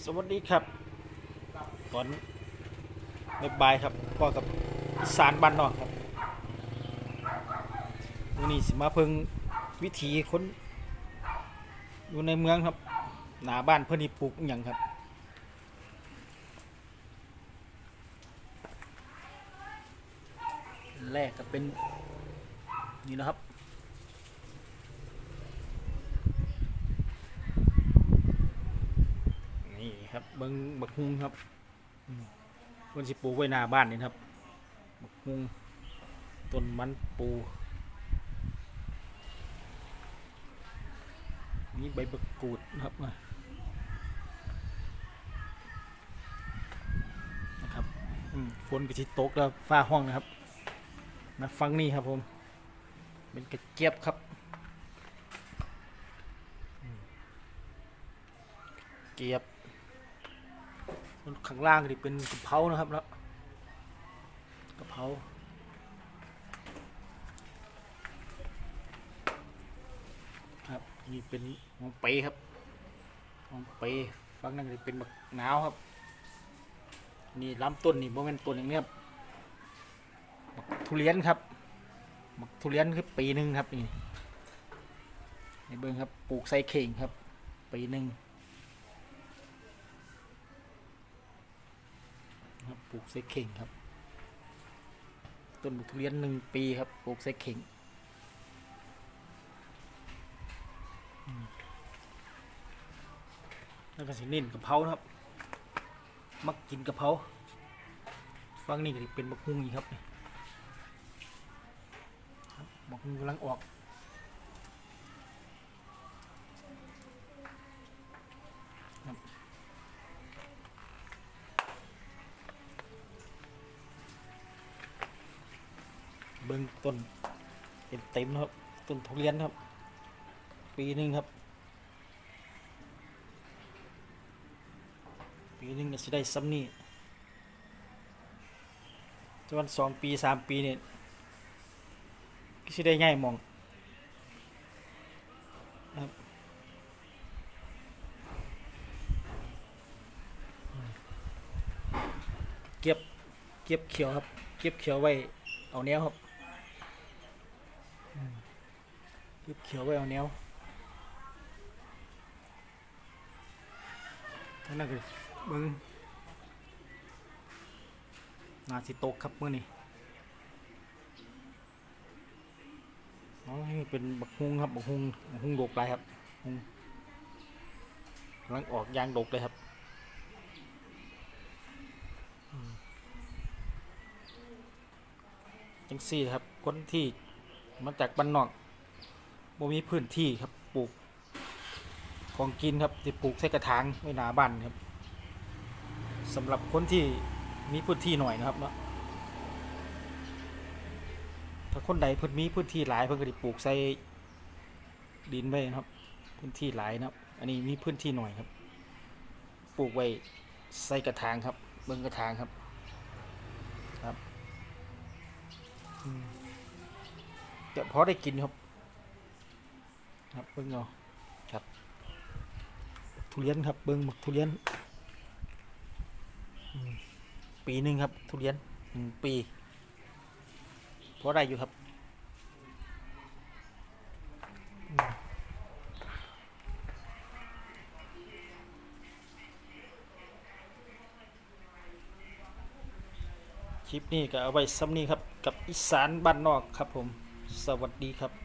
สวัสดีครับตอนบ่ายครับพ่อกับสานบ้านนอกครับวันนี้สิมาเพิ่งวิถีคนอยู่ในเมืองครับ หน้าบ้านเพื่อนนี่ปลูกอย่างครับแรกก็เป็นนี่นะครับ นี่ ครับเบิ้งบักฮุงครับอืมเพิ่นสิปลูกไว้หน้าบ้านนี่ครับบักฮุงต้นมันปูนี่ใบบักกูดนะครับมานะครับฝนก็สิตกแล้วฟ้าห้องนะครับมาฟังนี่ครับผม เป็นกระเจี๊ยบครับเกียบ ข้างล่างนี่เป็นกระเพรานะครับแล้วกระเพราครับนี่เป็นหอมเปครับหอมเปฟังนั่นนี่เป็นมะนาวครับ นี่ลำต้นนี่โมเมนต์ต้นอย่างนี้ครับบักทุเรียนครับบักทุเรียนคือปีหนึ่งครับนี่นี่เบิ้งครับปลูกใส่เข่งครับ ปีหนึ่ง ครับ ปลูกใส่เข่งครับ ต้นบุกเรียนหนึ่งปีครับปลูกใส่เข่งแล้วก็สิเน้นกะเพราครับ มักกินกะเพราฟังนี่ก็เป็นบักฮุงอีกครับนี่ครับบักฮุงกำลังออก บิ้งต้นเต็มเต็มๆนะครับต้นทุเรียนครับ ปีหนึ่งครับ ปีหนึ่งจะได้ซ้ำนี่จนสองปีสามปีเนี่ยก็จะได้ง่ายมองครับเก็บเก็บเขียวครับ เก็บเขียวไว้เอาแนวครับ อืมเก็บเขียวไว้เอาแนวนั้นก็เบิ้งนาสิโตกครับมื่อนี้อ๋อนี่เป็นบักฮุงครับบักฮุงบักฮุงดกหลายครับฮุงกำลังออกยางโดกเลยครับจังซี่ครับคนที่ มาจากบ้านนอกบ่มีพื้นที่ครับปลูก ของกินครับที่ปลูกใส่กระถางไว้หนาบ้านครับสำหรับคนที่มีพื้นที่หน่อยนะครับเนาะถ้าคนใดเพิ่นมีพื้นที่หลายเพิ่นก็ได้ปลูกใส่ดินไว้นะครับ พื้นที่หลายนะครับ อันนี้มีพื้นที่หน่อยครับ ปลูกไว้ใส่กระถางครับเบิ่งกระถางครับ จะพอได้กินครับ ครับเบิ้งเอาครับ ทุเรียนครับเบิ้งหมักทุเรียน ปีหนึ่งครับ ทุเรียนหนึ่งปีพอได้อยู่ครับคลิปนี้ก็เอาไว้ซ้ำนี้ครับ กับอีสานบ้านนอกครับผม สวัสดีครับ